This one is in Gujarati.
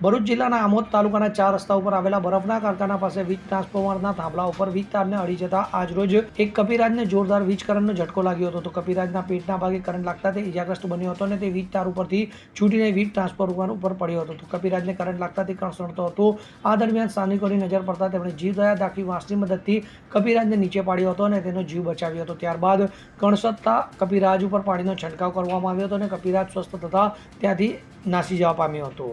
ભરૂચ જિલ્લાના આમોદ તાલુકાના ચાર રસ્તા ઉપર આવેલા બરફના કારખાના પાસે વીજ ટ્રાન્સફોર્મરના થાંભલા ઉપર વીજ તારને અડી જતા આજરોજ એક કપિરાજને જોરદાર વીજ કરંટનો ઝટકો લાગ્યો હતો. તો કપિરાજના પેટના ભાગે કરંટ લાગતા તે ઇજાગ્રસ્ત બન્યો હતો અને તે વીજ તાર ઉપરથી છૂટીને વીજ ટ્રાન્સફોર્મર ઉપર પડ્યો હતો. તો કપિરાજને કરંટ લાગતા તે કણસણતો હતો. આ દરમિયાન સ્થાનિકોની નજર પડતા તેમણે જીવદયા દાખવી વાંસની મદદથી કપિરાજને નીચે પાડ્યો હતો અને તેનો જીવ બચાવ્યો હતો. ત્યારબાદ કણસતતા કપિરાજ ઉપર પાણીનો છંટકાવ કરવામાં આવ્યો હતો અને કપિરાજ સ્વસ્થ થતા ત્યાંથી નાસી જવા પામ્યો હતો.